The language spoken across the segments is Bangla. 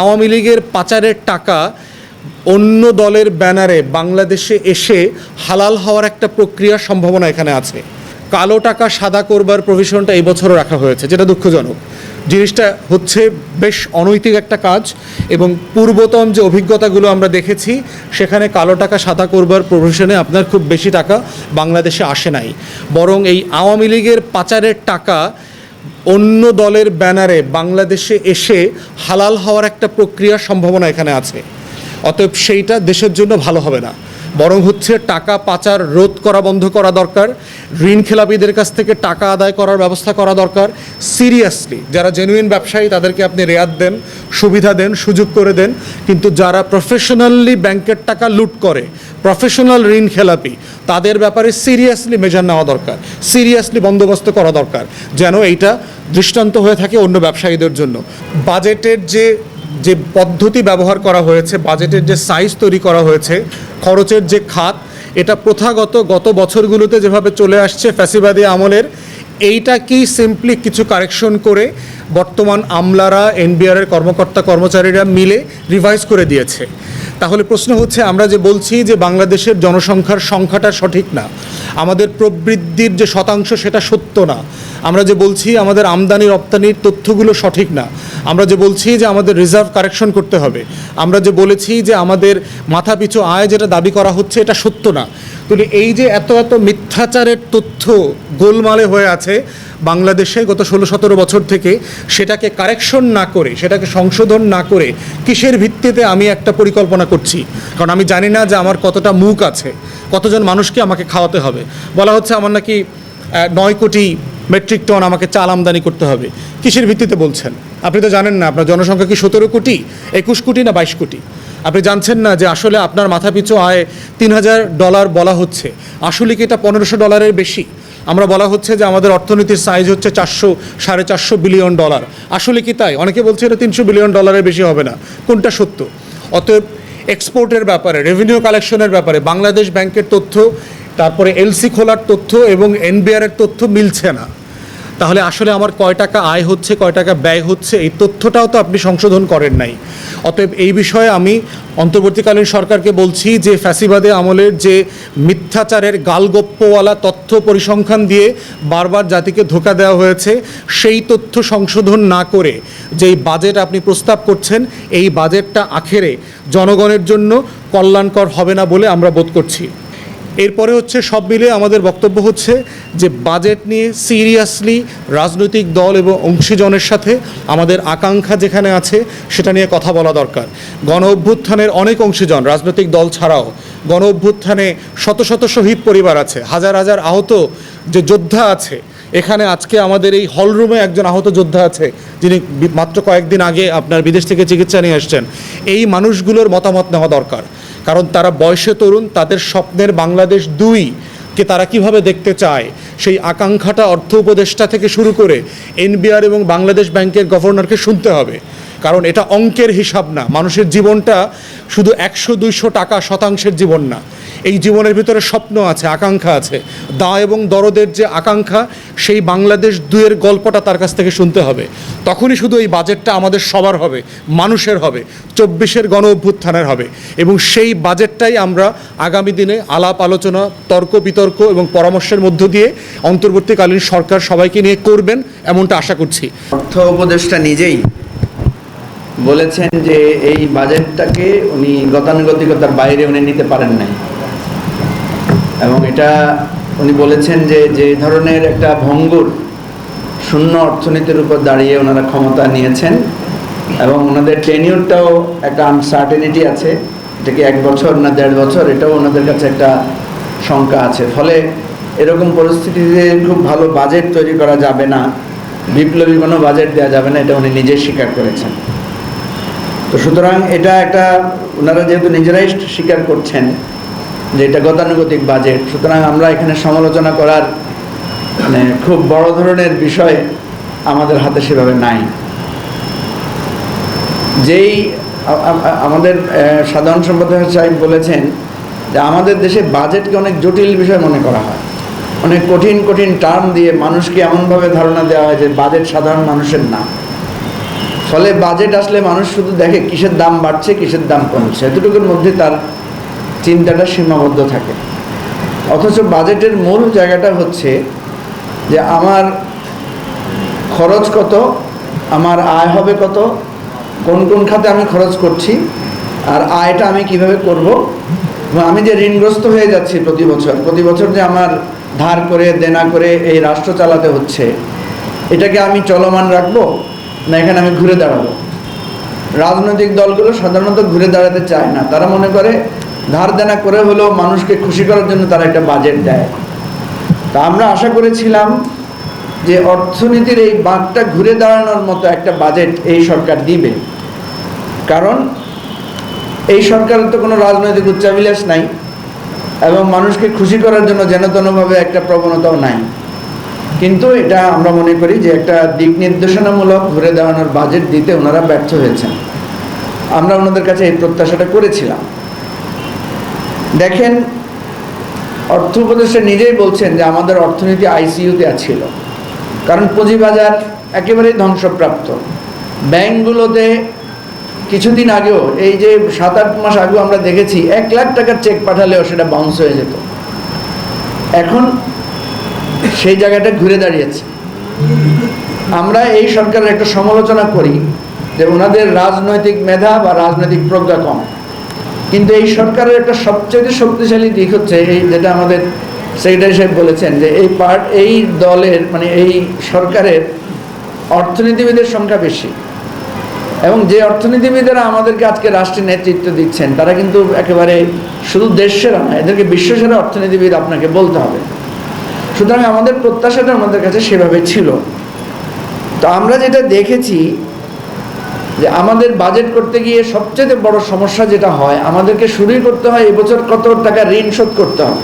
আওয়ামী লীগের পাচারের টাকা অন্য দলের ব্যানারে বাংলাদেশে এসে হালাল হওয়ার একটা প্রক্রিয়ার সম্ভাবনা এখানে আছে। কালো টাকা সাদা করবার প্রভিশনটা এই বছরও রাখা হয়েছে, যেটা দুঃখজনক। জিনিসটা হচ্ছে বেশ অনৈতিক একটা কাজ এবং পূর্বতন যে অভিজ্ঞতাগুলো আমরা দেখেছি, সেখানে কালো টাকা সাদা করবার প্রভিশনে আপনার খুব বেশি টাকা বাংলাদেশে আসে নাই। বরং এই আওয়ামী লীগের পাচারের টাকা অন্য দলের ব্যানারে বাংলাদেশে এসে হালাল হওয়ার একটা প্রক্রিয়া সম্ভাবনা এখানে আছে। অতএব সেইটা দেশের জন্য ভালো হবে না। বরং হচ্ছে টাকা পাচার, রোধ করা বন্ধ করা দরকার, ঋণ খেলাপিদের কাছ থেকে টাকা আদায় করার ব্যবস্থা করা দরকার। সিরিয়াসলি যারা জেনুইন ব্যবসায়ী, তাদেরকে আপনি রেয়াত দেন, সুবিধা দেন, সুযোগ করে দেন। কিন্তু যারা প্রফেশনালি ব্যাংকের টাকা লুট করে প্রফেশনাল ঋণ খেলাপি, তাদের ব্যাপারে সিরিয়াসলি মেজার নেওয়া দরকার। সিরিয়াসলি বন্দোবস্ত করা দরকার। যেন এইটা দৃষ্টান্ত হয়ে থাকে অন্য ব্যবসায়ীদের জন্য। বাজেটের যে যে পদ্ধতি ব্যবহার করা হয়েছে বাজেটের যে সাইজ তৈরি করা হয়েছে, খরচের যে খাত, এটা প্রথাগত গত বছরগুলোতে যেভাবে চলে আসছে ফ্যাসিবাদী আমলের, এইটা কি সিম্পলি কিছু কারেকশন করে বর্তমান আমলারা এনবিআরের কর্মকর্তা কর্মচারীরা মিলে রিভাইজ করে দিয়েছে? তাহলে প্রশ্ন হচ্ছে, আমরা যে বলছি যে বাংলাদেশের জনসংখ্যার সংখ্যাটা সঠিক না আমাদের প্রবৃদ্ধির যে শতাংশ সেটা সত্য না। আমরা যে বলছি আমাদের আমদানি রপ্তানির তথ্যগুলো সঠিক না। আমরা যে বলছি যে আমাদের রিজার্ভ কারেকশন করতে হবে। আমরা যে বলেছি যে আমাদের মাথাপিছু আয় যেটা দাবি করা হচ্ছে এটা সত্য না। তাহলে এই যে এত এত মিথ্যাচারের তথ্য গোলমালে হয়ে আছে বাংলাদেশে গত ষোলো সতেরো বছর থেকে সেটাকে কারেকশন না করে, সেটাকে সংশোধন না করে কিসের ভিত্তিতে আমি একটা পরিকল্পনা করছি? কারণ আমি জানি না যে আমার কতটা মুখ আছে, কতজন মানুষকে আমাকে খাওয়াতে হবে। বলা হচ্ছে আমার নাকি নয় কোটি মেট্রিক টন আমাকে চাল আমদানি করতে হবে। কিসের ভিত্তিতে বলছেন? আপনি তো জানেন না, আপনার জনসংখ্যা কি সতেরো কোটি, একুশ কোটি না বাইশ কোটি? আপনি জানছেন না যে আসলে আপনার মাথাপিছু আয় তিন হাজার ডলার বলা হচ্ছে। আসলে কি এটা পনেরোশো ডলারের বেশি? আমরা বলা হচ্ছে যে আমাদের অর্থনীতির সাইজ হচ্ছে চারশো, সাড়ে চারশো বিলিয়ন ডলার আসলে কি তাই? অনেকে বলছে এটা তিনশো বিলিয়ন ডলারের বেশি হবে না। কোনটা সত্য? অতএব এক্সপোর্টের ব্যাপারে রেভিনিউ কালেকশনের ব্যাপারে, বাংলাদেশ ব্যাংকের তথ্য, তারপরে এলসি খোলার তথ্য এবং এনবিআরের তথ্য মিলছে না। তাহলে আসলে আমার কয় টাকা আয় হচ্ছে, কয় টাকা ব্যয় হচ্ছে, এই তথ্যটাও তো আপনি সংশোধন করেন নাই। অতএব এই বিষয়ে আমি অন্তর্বর্তীকালীন সরকারকে বলছি যে ফ্যাসিবাদে আমলের যে মিথ্যাচারের গালগপ্পওয়ালা তথ্য পরিসংখ্যান দিয়ে বারবার জাতিকে ধোকা দেওয়া হয়েছে, সেই তথ্য সংশোধন না করে যেই বাজেট আপনি প্রস্তাব করছেন, এই বাজেটটা আখেরে জনগণের জন্য কল্যাণকর হবে না বলে আমরা বোধ করছি। এরপরে হচ্ছে সব মিলে আমাদের বক্তব্য হচ্ছে যে বাজেট নিয়ে সিরিয়াসলি রাজনৈতিক দল এবং অংশীজনের সাথে আমাদের আকাঙ্ক্ষা যেখানে আছে সেটা নিয়ে কথা বলা দরকার। গণ অভ্যুত্থানের অনেক অংশীজন, রাজনৈতিক দল ছাড়াও গণ অভ্যুত্থানে শত শত শহীদ পরিবার আছে, হাজার হাজার আহত যে যোদ্ধা আছে, এখানে আজকে আমাদের এই হলরুমে একজন আহত যোদ্ধা আছে, যিনি মাত্র কয়েকদিন আগে আপনার বিদেশ থেকে চিকিৎসা নিয়ে এসছেন। এই মানুষগুলোর মতামত নেওয়া দরকার। কারণ তারা বয়সে তরুণ, তাদের স্বপ্নের বাংলাদেশ দুই কে তারা কীভাবে দেখতে চায়? সেই আকাঙ্ক্ষাটা অর্থ উপদেষ্টা থেকে শুরু করে এনবিআর এবং বাংলাদেশ ব্যাংকের গভর্নরকে শুনতে হবে। কারণ এটা অঙ্কের হিসাব না। মানুষের জীবনটা শুধু একশো, দুইশো টাকা শতাংশের জীবন না। এই জীবনের ভিতরে স্বপ্ন আছে, আকাঙ্ক্ষা আছে। দা এবং দরদের যে আকাঙ্ক্ষা, সেই বাংলাদেশ দুয়ের গল্পটা তার কাছ থেকে শুনতে হবে। তখনই শুধু এই বাজেটটা আমাদের সবার হবে, মানুষের হবে, চব্বিশের গণ অভ্যুত্থানের হবে। এবং সেই বাজেটটাই আমরা আগামী দিনে আলাপ, আলোচনা, তর্ক, বিতর্ক এবং পরামর্শের মধ্য দিয়ে অন্তর্বর্তীকালীন সরকার সবাইকে নিয়ে করবেন, এমনটা আশা করছি। অর্থ উপদেষ্টা নিজেই বলেছেন যে এই বাজেটটাকে উনি গতানুগতিকতার বাইরে উনি নিতে পারেন নাই। এবং এটা উনি বলেছেন যে যে ধরনের একটা ভঙ্গুর শূন্য অর্থনীতির উপর দাঁড়িয়ে ওনারা ক্ষমতা নিয়েছেন এবং ওনাদের টেনিউরটাও একটা আনসার্টেনিটি আছে, এটা কি এক বছর না দেড় বছর, এটাও ওনাদের কাছে একটা শঙ্কা আছে। ফলে এরকম পরিস্থিতিতে খুব ভালো বাজেট তৈরি করা যাবে না, বিপ্লবী কোনো বাজেট দেওয়া যাবে না, এটা উনি নিজে স্বীকার করেছেন। তো সুতরাং এটা একটা, ওনারা যেহেতু নিজেরাই স্বীকার করছেন যে এটা গতানুগতিক বাজেট সুতরাং আমরা এখানে সমালোচনা করার মানে খুব বড় ধরনের বিষয় আমাদের হাতে সেভাবে নাই। যেই আমাদের সাধারণ সম্পাদক সাহেব বলেছেন যে আমাদের দেশে বাজেটকে অনেক জটিল বিষয় মনে করা হয়। অনেক কঠিন কঠিন টার্ম দিয়ে মানুষকে এমনভাবে ধারণা দেওয়া হয় যে বাজেট সাধারণ মানুষের না। ফলে বাজেট আসলে মানুষ শুধু দেখে কিসের দাম বাড়ছে, কিসের দাম কমছে। এতটুকুর মধ্যে তার চিন্তাটা সীমাবদ্ধ থাকে। অথচ বাজেটের মূল জায়গাটা হচ্ছে যে আমার খরচ কত, আমার আয় হবে কত, কোন কোন খাতে আমি খরচ করছি, আর আয়টা আমি কীভাবে করব। আমি যে ঋণগ্রস্ত হয়ে যাচ্ছি প্রতি বছর প্রতি বছর যে আমার ধার করে, দেনা করে এই রাষ্ট্র চালাতে হচ্ছে, এটাকে আমি চলমান রাখব? না, এখানে আমি ঘুরে দাঁড়াবো। রাজনৈতিক দলগুলো সাধারণত ঘুরে দাঁড়াতে চায় না। তারা মনে করে, ধার দেনা করে হলেও মানুষকে খুশি করার জন্য তারা একটা বাজেট দেয়। তা আমরা আশা করেছিলাম যে অর্থনীতির এই বাঁকটা ঘুরে দাঁড়ানোর মতো একটা বাজেট এই সরকার দিবে। কারণ এই সরকারের তো কোনো রাজনৈতিক উচ্চাভিলাষ নাই এবং মানুষকে খুশি করার জন্য যেন তেনভাবে একটা প্রবণতাও নাই। কিন্তু এটা আমরা মনে করি যে একটা দিক নির্দেশনামূলক ঘুরে দাঁড়ানোর বাজেট দিতে ওনারা ব্যর্থ হয়েছেন। আমরা ওনাদের কাছে এই প্রত্যাশাটা করেছিলাম। দেখেন, অর্থ উপদেষ্টা নিজেই বলছেন যে আমাদের অর্থনীতি আইসিইউতে ছিল কারণ পুঁজিবাজার একেবারেই ধ্বংসপ্রাপ্ত। ব্যাংকগুলোতে কিছুদিন আগেও, এই যে সাত আট মাস আগেও আমরা দেখেছি, এক লাখ টাকার চেক পাঠালেও সেটা বাউন্স হয়ে যেত। এখন সেই জায়গাটা ঘুরে দাঁড়িয়েছে। আমরা এই সরকারের একটা সমালোচনা করি যে ওনাদের রাজনৈতিক মেধা বা রাজনৈতিক প্রজ্ঞা কম। কিন্তু এই সরকারের একটা সবচেয়ে শক্তিশালী দিক হচ্ছে এই যেটা আমাদের সেক্রেটারি সাহেব বলেছেন যে এই পার্ট, এই দলের মানে এই সরকারের অর্থনীতিবিদের সংখ্যা বেশি। এবং যে অর্থনীতিবিদেরা আমাদেরকে আজকে রাষ্ট্রের নেতৃত্ব দিচ্ছেন, তারা কিন্তু একেবারে শুধু দেশেরা না এদেরকে বিশ্বসেরা অর্থনীতিবিদ আপনাকে বলতে হবে। সুতরাং আমাদের প্রত্যাশাটা আমাদের কাছে সেভাবে ছিল। তো আমরা যেটা দেখেছি যে আমাদের বাজেট করতে গিয়ে সবচেয়ে বড় সমস্যা যেটা হয়, আমাদেরকে শুরুই করতে হয় এবছর কত টাকা ঋণ শোধ করতে হবে।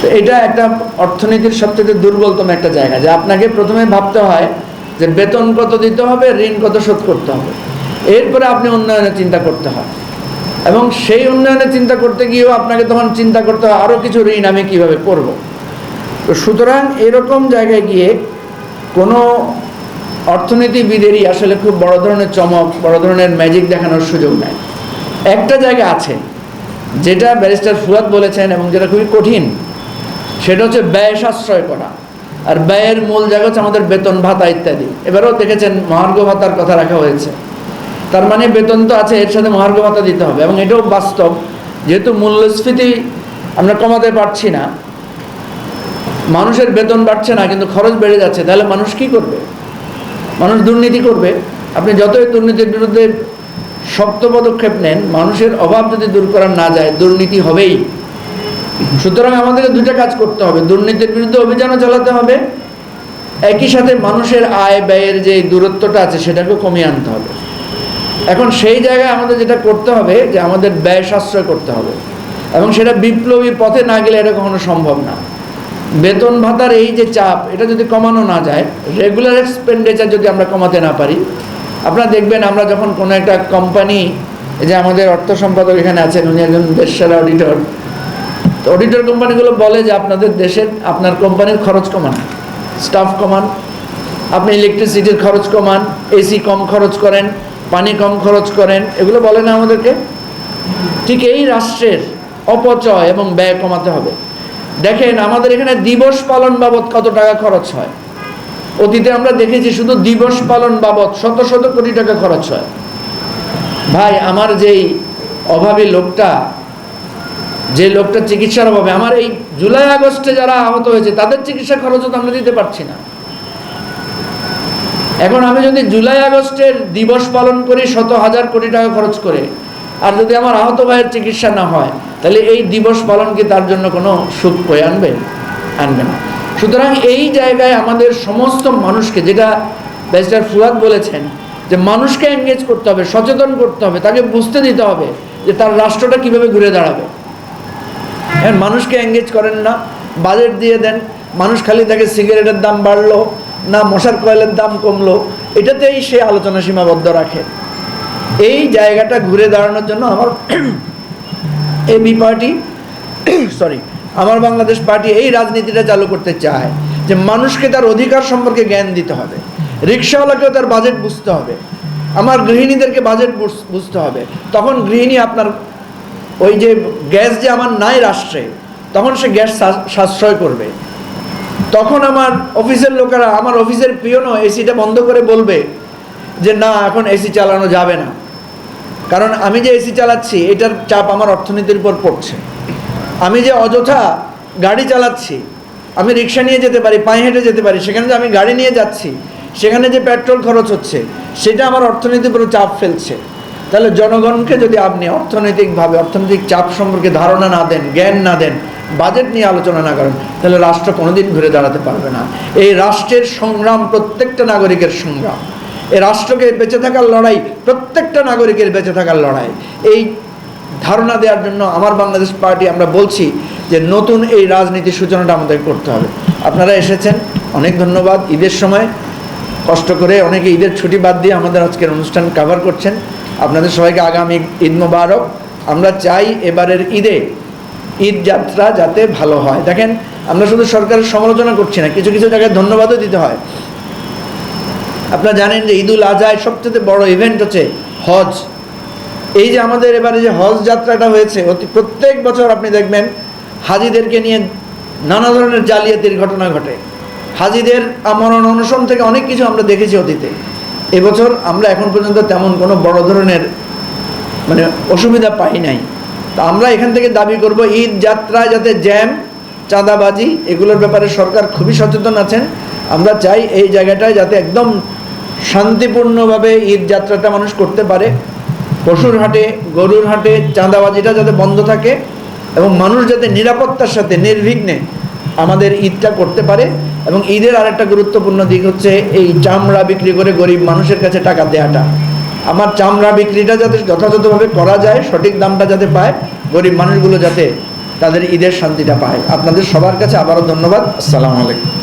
তো এটা একটা অর্থনীতির সবচেয়ে দুর্বলতম একটা জায়গা, যে আপনাকে প্রথমে ভাবতে হয় যে বেতন কত দিতে হবে, ঋণ কত শোধ করতে হবে। এরপরে আপনি উন্নয়নের চিন্তা করতে হয়। এবং সেই উন্নয়নের চিন্তা করতে গিয়েও আপনাকে তখন চিন্তা করতে হয় আরও কিছু ঋণ আমি কীভাবে করব? সুতরাং এরকম জায়গায় গিয়ে কোনো অর্থনীতিবিদেরই আসলে খুব বড় ধরনের চমক, বড় ধরনের ম্যাজিক দেখানোর সুযোগ নেই। একটা জায়গা আছে, যেটা ব্যারিস্টার ফুয়াদ বলেছেন এবং যেটা খুবই কঠিন, সেটা হচ্ছে ব্যয় সাশ্রয় করা। আর ব্যয়ের মূল জায়গা হচ্ছে আমাদের বেতন, ভাতা ইত্যাদি। এবারেও দেখেছেন মহার্ঘ ভাতার কথা রাখা হয়েছে। তার মানে বেতন তো আছে, এর সাথে মহার্ঘ ভাতা দিতে হবে এবং এটাও বাস্তব। যেহেতু মূল্যস্ফীতি আমরা কমাতে পারছি না মানুষের বেতন বাড়ছে না, কিন্তু খরচ বেড়ে যাচ্ছে, তাহলে মানুষ কি করবে? মানুষ দুর্নীতি করবে? আপনি যতই দুর্নীতির বিরুদ্ধে শক্ত পদক্ষেপ নেন, মানুষের অভাব যদি দূর করা না যায়, দুর্নীতি হবেই। সুতরাং আমাদেরকে দুইটা কাজ করতে হবে, দুর্নীতির বিরুদ্ধে অভিযানও চালাতে হবে, একই সাথে মানুষের আয় ব্যয়ের যে দূরত্বটা আছে, সেটাকেও কমিয়ে আনতে হবে। এখন সেই জায়গায় আমাদের যেটা করতে হবে, যে আমাদের ব্যয় সাশ্রয় করতে হবে, এবং সেটা বিপ্লবী পথে না গেলে এটা কখনো সম্ভব না। বেতন ভাতার এই যে চাপ, এটা যদি কমানো না যায় রেগুলার এক্সপেন্ডিচার যদি আমরা কমাতে না পারি, আপনারা দেখবেন আমরা যখন কোনো একটা কোম্পানি যে আমাদের অর্থ সম্পাদক এখানে আছেন, উনি একজন দেশসেরা অডিটর তো অডিটর কোম্পানিগুলো বলে যে আপনাদের দেশের আপনার কোম্পানির খরচ কমান স্টাফ কমান, আপনি ইলেকট্রিসিটির খরচ কমান এসি কম খরচ করেন, পানি কম খরচ করেন, এগুলো বলে না আমাদেরকে? ঠিক এই রাষ্ট্রের অপচয় এবং ব্যয় কমাতে হবে। দেখেন, আমাদের এখানে দিবস পালন বাবদ কত টাকা খরচ হয়? অতীতে আমরা দেখেছি শুধু দিবস পালন বাবদ শত শত কোটি টাকা খরচ হয়। ভাই, আমার যেই অভাবী লোকটা, যে লোকটা চিকিৎসার অভাবে, আমার এই জুলাই আগস্টে যারা আহত হয়েছে, তাদের চিকিৎসা খরচও তো আমরা দিতে পারছি না। এখন আমি যদি জুলাই আগস্টের দিবস পালন করি, শত হাজার কোটি টাকা খরচ করে আর যদি আমার আহত ভাইয়ের চিকিৎসা না হয়, তাহলে এই দিবস পালন কি তার জন্য কোনো সুখ বয়ে আনবে? আনবে না। সুতরাং এই জায়গায় আমাদের সমস্ত মানুষকে, যেটা ব্যারিস্টার ফুয়াদ বলেছেন, যে মানুষকে এনগেজ করতে হবে, সচেতন করতে হবে, তাকে বুঝতে দিতে হবে যে তার রাষ্ট্রটা কীভাবে ঘুরে দাঁড়াবে। হ্যাঁ মানুষকে এঙ্গেজ করেন না বাজেট দিয়ে দেন, মানুষ খালি তাকে সিগারেটের দাম বাড়লো না, মশার কয়েলের দাম কমলো, এটাতেই সে আলোচনা সীমাবদ্ধ রাখে। এই জায়গাটা ঘুরে দাঁড়ানোর জন্য আমার এবি পার্টি সরি আমার বাংলাদেশ পার্টি এই রাজনীতিটা চালু করতে চায় যে মানুষকে তার অধিকার সম্পর্কে জ্ঞান দিতে হবে, রিক্সাওয়ালাকেও তার বাজেট বুঝতে হবে, আমার গৃহিণীদেরকে বাজেট বুঝ- বুঝতে হবে। তখন গৃহিণী আপনার ওই যে গ্যাস যে আমার নাই রাষ্ট্রে তখন সে গ্যাস সাশ্রয় করবে। তখন আমার অফিসের লোকেরা, আমার অফিসের পিয়নও এসিটা বন্ধ করে বলবে যে, না, এখন এসি চালানো যাবে না। কারণ আমি যে এসি চালাচ্ছি, এটার চাপ আমার অর্থনীতির উপর পড়ছে। আমি যে অযথা গাড়ি চালাচ্ছি, আমি রিক্সা নিয়ে যেতে পারি, পায়ে হেঁটে যেতে পারি, সেখানে যে আমি গাড়ি নিয়ে যাচ্ছি, সেখানে যে পেট্রোল খরচ হচ্ছে, সেটা আমার অর্থনীতির উপর চাপ ফেলছে। তাহলে জনগণকে যদি আপনি অর্থনৈতিকভাবে, অর্থনৈতিক চাপ সম্পর্কে ধারণা না দেন, জ্ঞান না দেন বাজেট নিয়ে আলোচনা না করেন, তাহলে রাষ্ট্র কোনোদিন ঘুরে দাঁড়াতে পারবে না। এই রাষ্ট্রের সংগ্রাম, প্রত্যেকটা নাগরিকের সংগ্রাম। এই রাষ্ট্রকে বেঁচে থাকার লড়াই, প্রত্যেকটা নাগরিকের বেঁচে থাকার লড়াই। এই ধারণা দেওয়ার জন্য আমার বাংলাদেশ পার্টি, আমরা বলছি যে নতুন এই রাজনীতির সূচনাটা আমাদের করতে হবে। আপনারা এসেছেন, অনেক ধন্যবাদ। ঈদের সময় কষ্ট করে অনেকে ঈদের ছুটি বাদ দিয়ে আমাদের আজকের অনুষ্ঠান কভার করছেন। আপনাদের সবাইকে আগামী ঈদ মোবারক। আমরা চাই এবারের ঈদে ঈদ যাত্রা যাতে ভালো হয়। দেখেন, আমরা শুধু সরকারের সমালোচনা করছি না, কিছু কিছু জায়গায় ধন্যবাদও দিতে হয়। আপনারা জানেন যে ঈদুল আজহায় সবচেয়ে বড় ইভেন্ট হচ্ছে হজ। এই যে আমাদের এবারে যে হজ যাত্রাটা হয়েছে, অতি প্রত্যেক বছর আপনি দেখবেন হাজিদেরকে নিয়ে নানা ধরনের জালিয়াতির ঘটনা ঘটে। হাজিদের আমরণ অনশন থেকে অনেক কিছু আমরা দেখেছি অতীতে। এবছর আমরা এখন পর্যন্ত তেমন কোনো বড় ধরনের মানে অসুবিধা পাই নাই। তা আমরা এখান থেকে দাবি করব, ঈদ যাত্রায় যাতে জ্যাম, চাঁদাবাজি, এগুলোর ব্যাপারে সরকার খুবই সচেতন আছেন। আমরা চাই এই জায়গাটায় যাতে একদম শান্তিপূর্ণভাবে ঈদ যাত্রাটা মানুষ করতে পারে। পশুর হাটে, গরুর হাটে, চাঁদাবাজিটা যাতে বন্ধ থাকে এবং মানুষ যাতে নিরাপত্তার সাথে, নির্বিঘ্নে আমাদের ঈদটা করতে পারে এবং ঈদের আরেকটা গুরুত্বপূর্ণ দিক হচ্ছে এই চামড়া বিক্রি করে গরিব মানুষের কাছে টাকা দেওয়াটা আমার চামড়া বিক্রিটা যাতে যথাযথভাবে করা যায়, সঠিক দামটা যাতে পায়, গরিব মানুষগুলো যাতে তাদের ঈদের শান্তিটা পায়। আপনাদের সবার কাছে আবারও ধন্যবাদ। আসসালামু আলাইকুম।